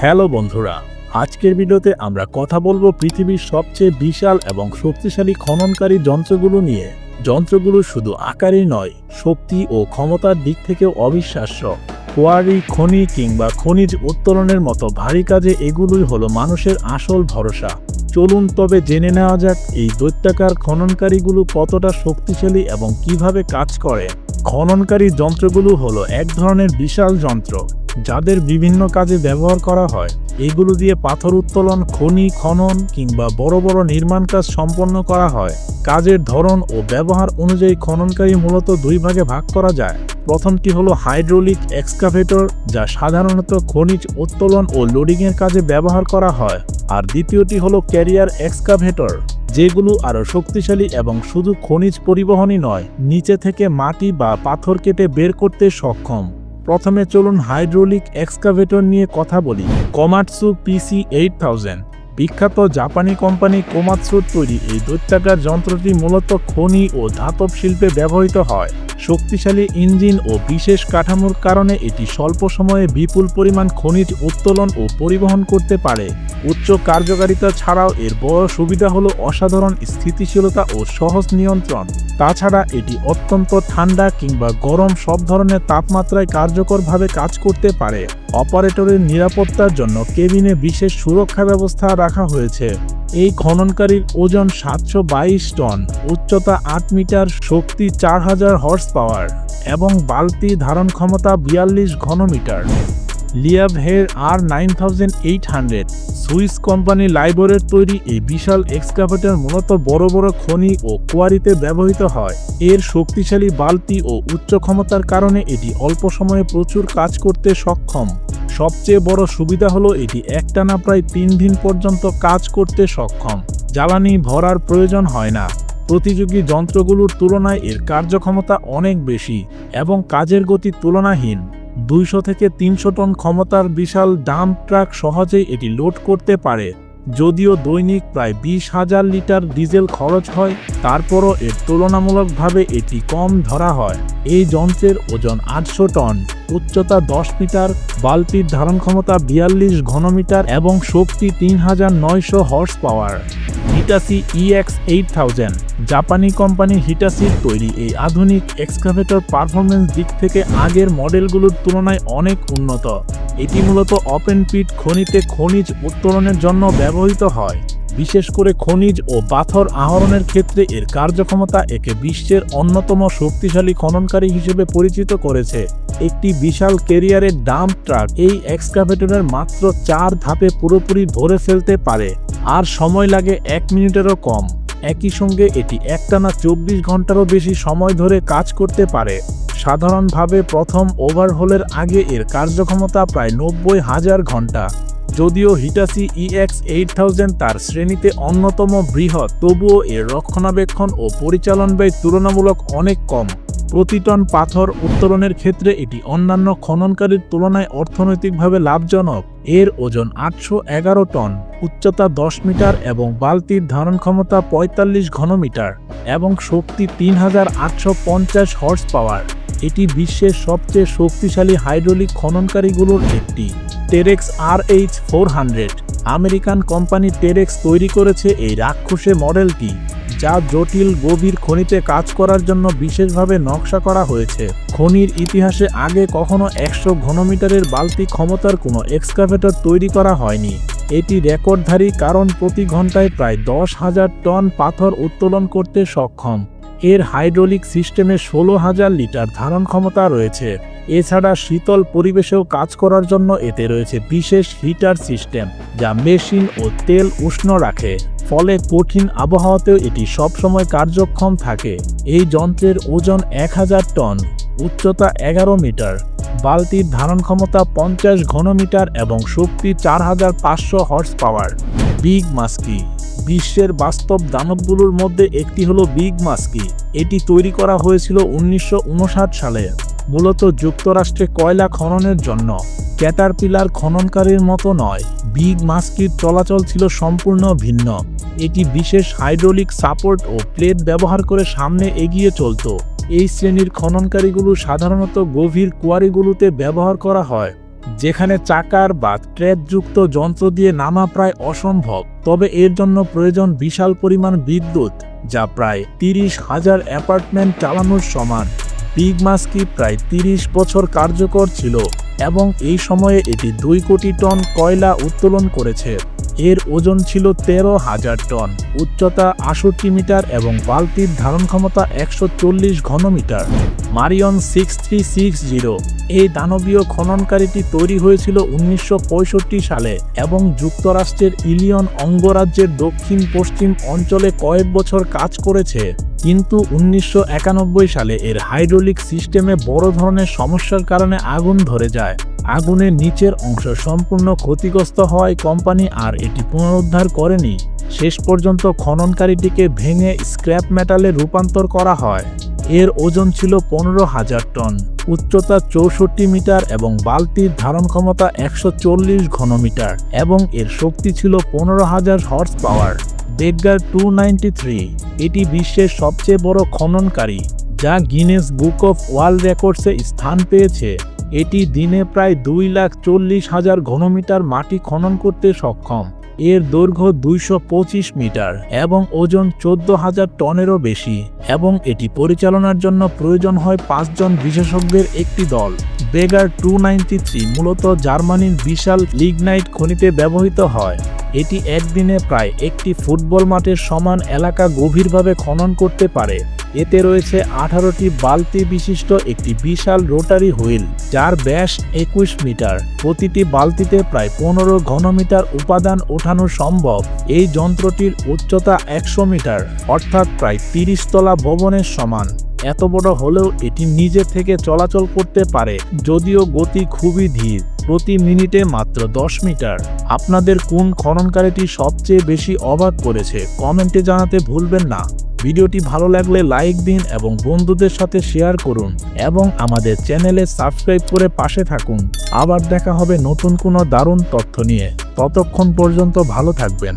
Hello বন্ধুরা, আজকের ভিডিওতে আমরা কথা বলব পৃথিবীর সবচেয়ে বিশাল এবং শক্তিশালী খননকারী যন্ত্রগুলো নিয়ে। যন্ত্রগুলো শুধু আকারই নয়, শক্তি ও ক্ষমতার দিক থেকেও অবিশ্বাস্য। কোয়ারি খনি কিংবা খনিজ উত্তোলনের মতো ভারী কাজে এগুলোই হলো মানুষের আসল ভরসা। চলুন তবে জেনে নেওয়া যাক এই দৈত্যাকার খননকারীগুলো কতটা শক্তিশালী এবং কীভাবে কাজ করে। খননকারী যন্ত্রগুলো হলো এক ধরনের বিশাল যন্ত্র। যাদের বিভিন্ন কাজে ব্যবহার করা হয়, এগুলো দিয়ে পাথর উত্তোলন, খনি, খনন কিংবা বড় বড় নির্মাণ কাজ সম্পন্ন করা হয়। কাজের ধরন ও ব্যবহার অনুযায়ী খননকারী মূলত দুই ভাগে ভাগ করা যায়। প্রথমটি হলো হাইড্রোলিক এক্সকাভেটর, যা সাধারণত খনিজ উত্তোলন ও লোডিংয়ের কাজে ব্যবহার করা হয়, আর দ্বিতীয়টি হলো ক্যারিয়ার এক্সকাভেটর, যেগুলো আরও শক্তিশালী এবং শুধু খনিজ পরিবহনই নয়, নিচে থেকে মাটি বা পাথর কেটে বের করতে সক্ষম। প্রথমে চলুন হাইড্রোলিক এক্সকাভেটর নিয়ে কথা বলি। কমাটসু পিসি এইট থাউজেন্ড বিখ্যাত জাপানি কোম্পানি কোমাৎসুর তৈরি এই দৈত্যাকার যন্ত্রটি মূলত খনি ও ধাতব শিল্পে ব্যবহৃত হয়। শক্তিশালী ইঞ্জিন ও বিশেষ কাঠামোর কারণে এটি স্বল্প সময়ে বিপুল পরিমাণ খনিজ উত্তোলন ও পরিবহন করতে পারে। উচ্চ কার্যকারিতা ছাড়াও এর বড় সুবিধা হলো অসাধারণ স্থিতিশীলতা ও সহজ নিয়ন্ত্রণ। তাছাড়া এটি অত্যন্ত ঠান্ডা কিংবা গরম সব ধরনের তাপমাত্রায় কার্যকরভাবে কাজ করতে পারে। অপারেটরের নিরাপত্তার জন্য কেবিনে বিশেষ সুরক্ষা ব্যবস্থা রাখা হয়েছে। এই খননকারীর ওজন সাতশো বাইশ টন, উচ্চতা আট মিটার, শক্তি চার হাজার হর্স পাওয়ার এবং বালতি ধারণ ক্ষমতা বিয়াল্লিশ ঘনমিটার। Liebherr R nine thousand eight hundred, Swiss company লাইবরের তৈরি এই বিশাল এক্সকাভেটর মূলত বড় বড় খনি ও কোয়ারিতে ব্যবহৃত হয়। এর শক্তিশালী বালতি ও উচ্চ ক্ষমতার কারণে এটি অল্প সময়ে প্রচুর কাজ করতে সক্ষম। সবচেয়ে বড় সুবিধা হলো এটি একটানা প্রায় তিন দিন পর্যন্ত কাজ করতে সক্ষম। জ্বালানি ভরার প্রয়োজন হয় না। প্রতিযোগী যন্ত্রগুলোর তুলনায় এর কার্যক্ষমতা অনেক বেশি এবং কাজের গতি তুলনাহীন। দুইশো থেকে তিনশো টন ক্ষমতার বিশাল ডাম্প ট্রাক সহজেই এটি লোড করতে পারে। যদিও দৈনিক প্রায় বিশ হাজার লিটার ডিজেল খরচ হয়, তারপরও এর তুলনামূলকভাবে এটি কম ধরা হয়। এই যন্ত্রের ওজন আটশো টন। উচ্চতা দশ মিটার, বালতির ধারণ ক্ষমতা বিয়াল্লিশ ঘনমিটার এবং শক্তি তিন হাজার নয়শো horsepower Hitachi EX eight thousand জাপানি কোম্পানি হিটাসির তৈরি। এই আধুনিক এক্সকাভেটর পারফরমেন্স দিক থেকে আগের মডেলগুলোর তুলনায় অনেক উন্নত। এটি মূলত ওপেন পিট খনিতে খনিজ উত্তোলনের জন্য ব্যবহৃত হয়। বিশেষ করে খনিজ ও পাথর আহরণের ক্ষেত্রে এর কার্যক্ষমতা একে বিশ্বের অন্যতম শক্তিশালী খননকারী হিসেবে পরিচিত করেছে। একটি বিশাল কেরিয়ারের ডাম্প ট্রাক এই এক্সকাভেটরের মাত্র চার ধাপে পুরোপুরি ভরে ফেলতে পারে, আর সময় লাগে এক মিনিটেরও কম। একই সঙ্গে এটি একটানা চব্বিশ ঘন্টারও বেশি সময় ধরে কাজ করতে পারে। সাধারণভাবে প্রথম ওভারহোলের আগে এর কার্যক্ষমতা প্রায় নব্বই হাজার ঘণ্টা। যদিও হিটাসি ইএক্স এইট থাউজেন্ড তার শ্রেণীতে অন্যতম বৃহৎ, তবুও এর রক্ষণাবেক্ষণ ও পরিচালন ব্যয় তুলনামূলক অনেক কম। প্রতি টন পাথর উত্তোলনের ক্ষেত্রে এটি অন্যান্য খননকারীর তুলনায় অর্থনৈতিকভাবে লাভজনক। এর ওজন আটশো এগারো টন, উচ্চতা দশ মিটার এবং বালতির ধারণ ক্ষমতা পঁয়তাল্লিশ ঘনমিটার এবং শক্তি তিন হাজার আটশো পঞ্চাশ হর্স পাওয়ার এটি বিশ্বের সবচেয়ে শক্তিশালী হাইড্রোলিক খননকারীগুলোর একটি। Terex R H four American company Terex তৈরি করেছে এই রাক্ষসে মডেলটি, যা জটিল গভীর খনিতে কাজ করার জন্য বিশেষভাবে নকশা করা হয়েছে। খনির ইতিহাসে আগে কখনো একশো ঘনমিটারের বালতি ক্ষমতার কোনো এক্সকাভেটর তৈরি করা হয়নি। এটি রেকর্ডধারী কারণ প্রতি ঘন্টায় প্রায় দশ হাজার টন পাথর উত্তোলন করতে সক্ষম। এর হাইড্রোলিক সিস্টেমে ষোলো হাজার লিটার ধারণ ক্ষমতা রয়েছে। এছাড়া শীতল পরিবেশেও কাজ করার জন্য এতে রয়েছে বিশেষ হিটার সিস্টেম, যা মেশিন ও তেল উষ্ণ রাখে। ফলে কঠিন আবহাওয়াতেও এটি সবসময় কার্যক্ষম থাকে। এই যন্ত্রের ওজন এক হাজার টন, উচ্চতা এগারো মিটার, বালতির ধারণ ক্ষমতা পঞ্চাশ ঘনমিটার এবং শক্তি চার হাজার পাঁচশো হর্স পাওয়ার বিগ মাস্কি, বিশ্বের বাস্তব দানবগুলোর মধ্যে একটি হলো বিগ মাস্কি। এটি তৈরি করা হয়েছিল উনিশশো উনষাট সালে। মূলত যুক্তরাষ্ট্রে কয়লা খননের জন্য। ক্যাটারপিলার খননকারীর মতো নয়, বিগ মাস্কির চলাচল ছিল সম্পূর্ণ ভিন্ন। এটি বিশেষ হাইড্রোলিক সাপোর্ট ও প্লেট ব্যবহার করে সামনে এগিয়ে চলত। এই শ্রেণির খননকারীগুলো সাধারণত গভীর কোয়ারিগুলোতে ব্যবহার করা হয়, যেখানে চাকার বা ট্র্যাকযুক্ত যন্ত্র দিয়ে নামা প্রায় অসম্ভব। তবে এর জন্য প্রয়োজন বিশাল পরিমাণ বিদ্যুৎ, যা প্রায় তিরিশ হাজার অ্যাপার্টমেন্ট চালানোর সমান। বিগ মাস্কি প্রায় তিরিশ বছর কার্যকর ছিল এবং এই সময়ে এটি দুই কোটি টন কয়লা উত্তোলন করেছে। এর ওজন ছিল তেরো হাজার টন, উচ্চতা আষট্টি মিটার এবং বালতির ধারণ ক্ষমতা একশো চল্লিশ ঘনমিটার। Marion six three six zero. এই দানবীয় খননকারীটি তৈরি হয়েছিল উনিশশো পঁয়ষট্টি সালে এবং যুক্তরাষ্ট্রের ইলিয়ন অঙ্গরাজ্যের দক্ষিণ পশ্চিম অঞ্চলে কয়েক বছর কাজ করেছে। কিন্তু উনিশশো একানব্বই সালে এর হাইড্রোলিক সিস্টেমে বড় ধরনের সমস্যার কারণে আগুন ধরে যায়। আগুনের নিচের অংশ সম্পূর্ণ ক্ষতিগ্রস্ত হওয়ায় কোম্পানি আর এটি পুনরুদ্ধার করেনি। শেষ পর্যন্ত খননকারীটিকে ভেঙে স্ক্র্যাপ মেটালে রূপান্তর করা হয়। এর ওজন ছিল পনেরো হাজার টন, উচ্চতা চৌষট্টি মিটার এবং বালতির ধারণ ক্ষমতা একশো চল্লিশ ঘনমিটার এবং এর শক্তি ছিল পনেরো হাজার হর্স পাওয়ার। বেগগার টু এটি বিশ্বের সবচেয়ে বড় খননকারী, যা গিনেস বুক অফ ওয়ার্ল্ড রেকর্ডসে স্থান পেয়েছে। এটি দিনে প্রায় দুই লাখ চল্লিশ হাজার ঘনমিটার মাটি খনন করতে সক্ষম। এর দৈর্ঘ্য দুইশো পঁচিশ মিটার এবং ওজন চোদ্দ হাজার টনেরও বেশি এবং এটি পরিচালনার জন্য প্রয়োজন হয় পাঁচজন বিশেষজ্ঞের একটি দল। বেগার টু মূলত জার্মানির বিশাল লিগনাইট খনিতে ব্যবহৃত হয়। এটি একদিনে প্রায় একটি ফুটবল মাঠের সমান এলাকা গভীরভাবে খনন করতে পারে। এতে রয়েছে আঠারোটি বালতি বিশিষ্ট একটি বিশাল রোটারি হুইল, যার ব্যাস একুশ মিটার। প্রতিটি বালতিতে প্রায় পনেরো ঘনমিটার উপাদান ওঠানো সম্ভব। এই যন্ত্রটির উচ্চতা একশো মিটার, অর্থাৎ প্রায় তিরিশ তলা ভবনের সমান। এত বড় হলেও এটি নিজে থেকে চলাচল করতে পারে, যদিও গতি খুবই ধীর, প্রতি মিনিটে মাত্র দশ মিটার। আপনাদের কোন খননকারীটি সবচেয়ে বেশি অবাক করেছে, কমেন্টে জানাতে ভুলবেন না। ভিডিওটি ভালো লাগলে লাইক দিন এবং বন্ধুদের সাথে শেয়ার করুন এবং আমাদের চ্যানেলে সাবস্ক্রাইব করে পাশে থাকুন। আবার দেখা হবে নতুন কোনো দারুণ তথ্য নিয়ে। ততক্ষণ পর্যন্ত ভালো থাকবেন।